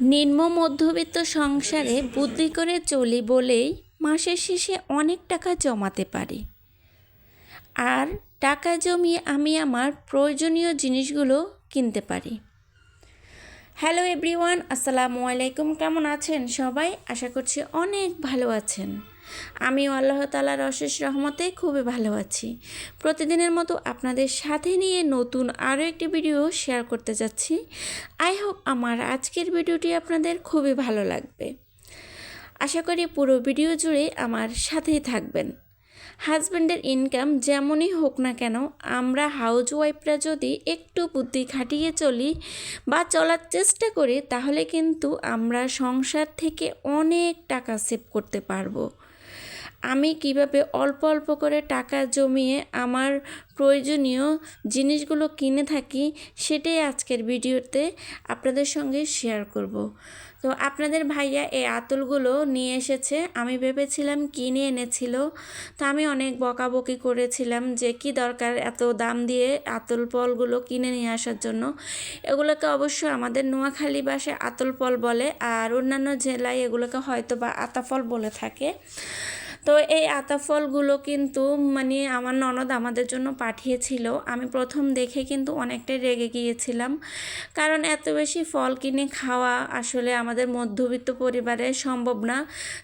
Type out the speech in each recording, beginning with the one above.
নিম্ন মধ্যবিত্ত সংসারে বুদ্ধি করে চলি বলেই মাসের শেষে অনেক টাকা জমাতে পারি। আর টাকা জমিয়ে আমি আমার প্রয়োজনীয় জিনিসগুলো কিনতে পারি। হ্যালো এভরিওয়ান, আসসালামু আলাইকুম। কেমন আছেন সবাই? আশা করছি অনেক ভালো আছেন। আমিও আল্লাহ তালার অশেষ রহমতে খুবই ভালো আছি। প্রতিদিনের মতো আপনাদের সাথে নিয়ে নতুন আরও একটি ভিডিও শেয়ার করতে যাচ্ছি। আই হোপ আমার আজকের ভিডিওটি আপনাদের খুবই ভালো লাগবে। আশা করি পুরো ভিডিও জুড়ে আমার সাথেই থাকবেন। হাজব্যান্ডের ইনকাম যেমনই হোক না কেন, আমরা হাউজ ওয়াইফরা যদি একটু বুদ্ধি খাটিয়ে চলি বা চলার চেষ্টা করি, তাহলে কিন্তু আমরা সংসার থেকে অনেক টাকা সেভ করতে পারব। আমি কীভাবে অল্প অল্প করে টাকা জমিয়ে আমার প্রয়োজনীয় জিনিসগুলো কিনে থাকি সেটাই আজকের ভিডিওতে আপনাদের সঙ্গে শেয়ার করব। তো আপনাদের ভাইয়া এই আতুলগুলো নিয়ে এসেছে। আমি ভেবেছিলাম কিনে এনেছিল। তো আমি অনেক বকাবকি করেছিলাম যে কি দরকার এত দাম দিয়ে আতল ফলগুলো কিনে নিয়ে আসার জন্য। এগুলোকে অবশ্য আমাদের নোয়াখালী বাসে আতল ফল বলে আর অন্যান্য জেলায় এগুলোকে হয়তো বা আতাফল বলে থাকে। তো এই আতা ফলগুলো কিন্তু মানে আমার ননদ আমাদের জন্য পাঠিয়েছিল। আমি প্রথম দেখে কিন্তু অনেকটাই রেগে গিয়েছিলাম। কারণ এত বেশি ফল কিনে খাওয়া আসলে আমাদের মধ্যবিত্ত পরিবারে সম্ভব না।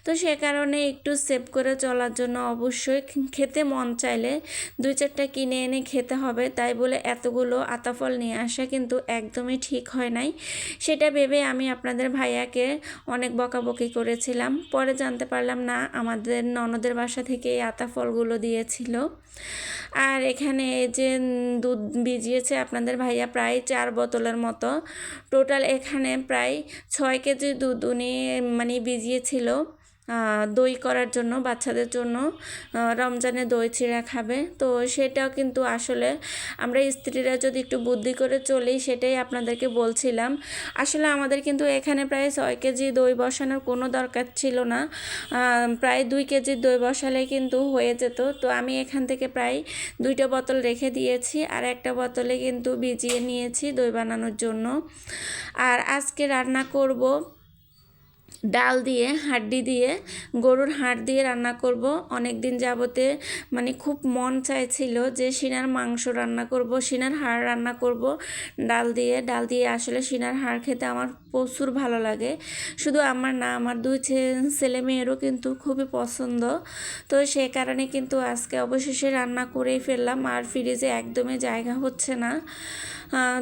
তো সে কারণে একটু সেভ করে চলার জন্য অবশ্যই খেতে মন চাইলে দুই চারটা কিনে এনে খেতে হবে। তাই বলে এতগুলো আতা ফল নিয়ে আসা কিন্তু একদমই ঠিক হয় নাই। সেটা ভেবে আমি আপনাদের ভাইয়াকে অনেক বকাবকি করেছিলাম। পরে জানতে পারলাম, না, আমাদের ননদের বাসা থেকে এই আতা ফলগুলো দিয়েছিল। আর এখানে যে দুধ ভিজিয়েছে আপনাদের ভাইয়া প্রায় চার বোতলের মতো। টোটাল এখানে প্রায় ছয় কেজি দুধ উনি মানে ভিজিয়েছিল। দই করার জন্য, বাচ্চাদের জন্য রমজানে দই চিড়া খাবে। তো সেটাও কিন্তু আসলে আমরা স্ত্রীরা যদি একটু বুদ্ধি করে চলি, সেটাই আপনাদেরকে বলছিলাম। আসলে আমাদের কিন্তু এখানে প্রায় ছয় কেজি দই বসানোর কোনো দরকার ছিল না। প্রায় দুই কেজি দই বসালে কিন্তু হয়ে যেত। তো আমি এখান থেকে প্রায় দুইটা বোতল রেখে দিয়েছি আর একটা বোতলে কিন্তু ভিজিয়ে নিয়েছি দই বানানোর জন্য। আর আজকে রান্না করব ডাল দিয়ে, হাড্ডি দিয়ে, গরুর হাড় দিয়ে রান্না করব। অনেক দিন যাবতে মানে খুব মন চাইছিল যে সিনার মাংস রান্না করব, সিনার হাড় রান্না করব ডাল দিয়ে। ডাল দিয়ে আসলে সিনার হাড় খেতে আমার প্রচুর ভালো লাগে। শুধু আমার না, আমার দুই ছেলে মেয়েরও কিন্তু খুবই পছন্দ। তো সে কারণে কিন্তু আজকে অবশেষে রান্না করেই ফেললাম। আর ফ্রিজে একদমই জায়গা হচ্ছে না।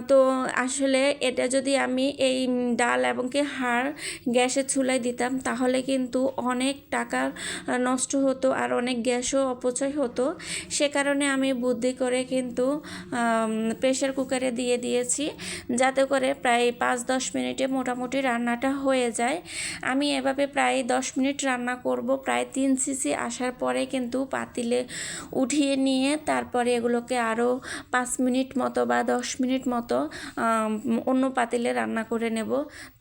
তো আসলে এটা যদি আমি এই ডাল এবং কি হাড় গ্যাসের চুলায় দিতাম, তাহলে কিন্তু অনেক টাকা নষ্ট হতো আর অনেক গ্যাসও অপচয় হতো। সে কারণে আমি বুদ্ধি করে কিন্তু প্রেশার কুকারে দিয়ে দিয়েছি, যাতে করে প্রায় পাঁচ দশ মিনিটে মোটামুটি রান্নাটা হয়ে যায়। আমি এভাবে প্রায় দশ মিনিট রান্না করব, প্রায় তিন সিসি আসার পরে কিন্তু পাতিলে উঠিয়ে নিয়ে তারপরে এগুলোকে আরও পাঁচ মিনিট মতো বা দশ মিনিট মতো অন্য পাতিলে রান্না করে নেব।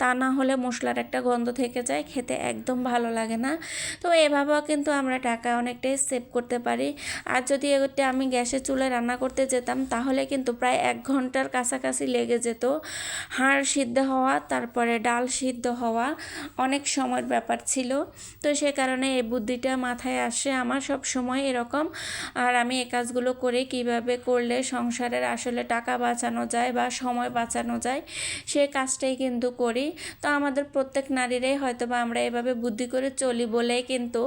তা না হলে মশলার একটা গন্ধ থেকে যায়, খেতে একদম ভালো লাগে না। তো এভাবেও কিন্তু আমরা টাকা অনেকটাই সেভ করতে পারি। আর যদি এটা আমি গ্যাসের চুলায় রান্না করতে যেতাম, তাহলে কিন্তু প্রায় এক ঘণ্টার কাছাকাছি লেগে যেত। হাড় সিদ্ধ হওয়া, তারপরে ডাল সিদ্ধ হওয়া অনেক সময়ের ব্যাপার ছিল। তো সে কারণে এই বুদ্ধিটা মাথায় আসে আমার সব সময় এরকম। আর আমি এই কাজগুলো করে কীভাবে করলে সংসারের আসলে টাকা বাঁচানো যায় বা সময় বাঁচানো যায়, সে কাজটাই কিন্তু করি। তো আমাদের প্রত্যেক নারীরাই হয়তো বা আমরা এভাবে বুদ্ধি করে চলি বলেই কিন্তু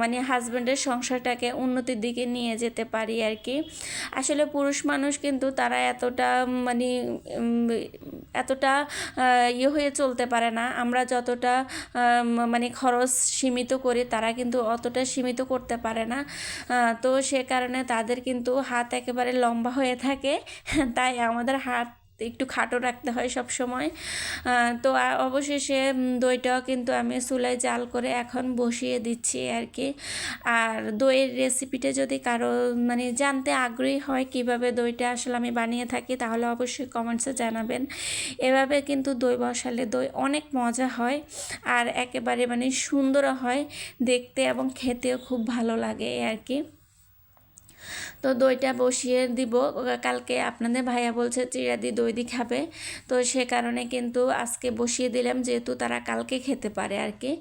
মানে হাজব্যান্ডের সংসারটাকে উন্নতির দিকে নিয়ে যেতে পারি আর কি। আসলে পুরুষ মানুষ কিন্তু তারা এতটা মানে এতটা ইয়ে হয়ে চলতে পারে না। আমরা যতটা মানে খরচ সীমিত করি, তারা কিন্তু অতটা সীমিত করতে পারে না। তো সে কারণে তাদের কিন্তু হাত একেবারে লম্বা হয়ে থাকে। তাই আমাদের হাত একটু খাটো রাখতে হয় সব সময়। তো অবশেষে দইটাও কিন্তু আমি চুলায় জাল করে এখন বসিয়ে দিচ্ছি আর কি। আর দইয়ের রেসিপিটা যদি কারও মানে জানতে আগ্রহী হয় কীভাবে দইটা আসলে আমি বানিয়ে থাকি, তাহলে অবশ্যই কমেন্টসে জানাবেন। এভাবে কিন্তু দই বসালে দই অনেক মজা হয় আর একেবারে মানে সুন্দর হয়, দেখতে এবং খেতেও খুব ভালো লাগে আর কি। তো দইটা বসিয়ে দিব। কালকে আপনাদের ভাইয়া বলছে চিরা দিয়ে দই দিয়ে খাবে। তো সে কারণে কিন্তু আজকে বসিয়ে দিলাম যেহেতু তারা কালকে খেতে পারে আর কি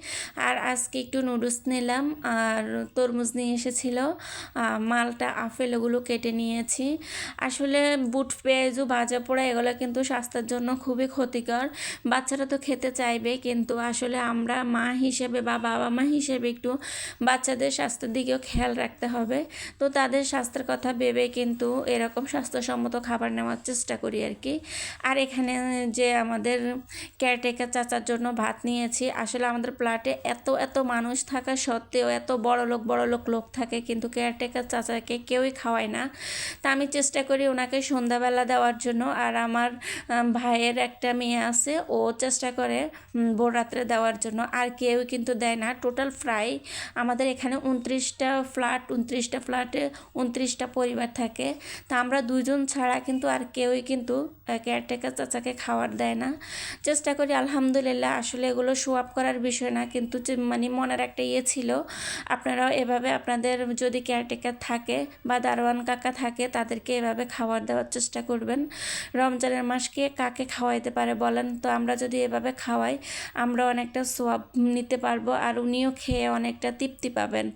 আর আজকে একটু নুডলস নিলাম আর তরমুজ নিয়ে এসেছিল। মালটা, আপেল ওগুলো কেটে নিয়েছি। আসলে বুট, পেঁয়াজু, ভাজা পোড়া এগুলো কিন্তু স্বাস্থ্যের জন্য খুবই ক্ষতিকর। বাচ্চারা তো খেতে চাইবে কিন্তু আসলে আমরা মা হিসেবে বা বাবা মা হিসেবে একটু বাচ্চাদের স্বাস্থ্যের দিকেও খেয়াল রাখতে হবে। তো তাদের স্বাস্থ্যের কথা ভেবে কিন্তু এরকম স্বাস্থ্যসম্মত খাবার নেওয়ার চেষ্টা করি আর কি। আর এখানে যে আমাদের কেয়ারটেকার চাচার জন্য ভাত নিয়েছি, আসলে আমাদের প্লাটে এত এত মানুষ থাকা সত্ত্বেও এত বড় লোক বড় লোক লোক থাকে কিন্তু কেয়ারটেকার চাচাকে কেউই খাওয়ায় না। তা আমি চেষ্টা করি ওনাকে সন্ধ্যাবেলা দেওয়ার জন্য। আর আমার ভাইয়ের একটা মেয়ে আছে, ও চেষ্টা করে ভোর রাত্রে দেওয়ার জন্য। আর কেউ কিন্তু দেয় না। টোটাল ফ্রাই আমাদের এখানে উনত্রিশটা ফ্ল্যাট উনত্রিশটা ফ্ল্যাটে উনত্রিশটা পরিবার থাকে। তা আমরা দুজন ছাড়া কিন্তু আর কেউই কিন্তু কেয়ারটেকার চাচাকে খাওয়ার দেয় না। চেষ্টা করি, আলহামদুলিল্লাহ, আসলে এগুলো শো আপ করার বিষয় না, কিন্তু মানে মনের একটা ইয়ে ছিল, আপনারাও এভাবে আপনাদের যদি কেয়ারটেকার থাকে বা দারোয়ান কাকা থাকে, তাদেরকে এভাবে খাবার দেওয়ার চেষ্টা করবেন। রমজানের মাসকে কাকে খাওয়াইতে পারে বলেন? তো আমরা যদি এভাবে খাওয়াই, আমরা অনেকটা সোয়াব নিতে পারব আর উনিও খেয়ে অনেকটা তৃপ্তি পাবেন।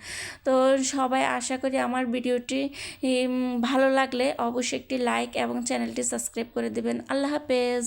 তো সবাই আশা করি আমার ভিডিওটি ভালো লাগলে অবশ্যই একটি লাইক এবং চ্যানেলটি সাবস্ক্রাইব করে দিবেন। আল্লাহ হাফেজ।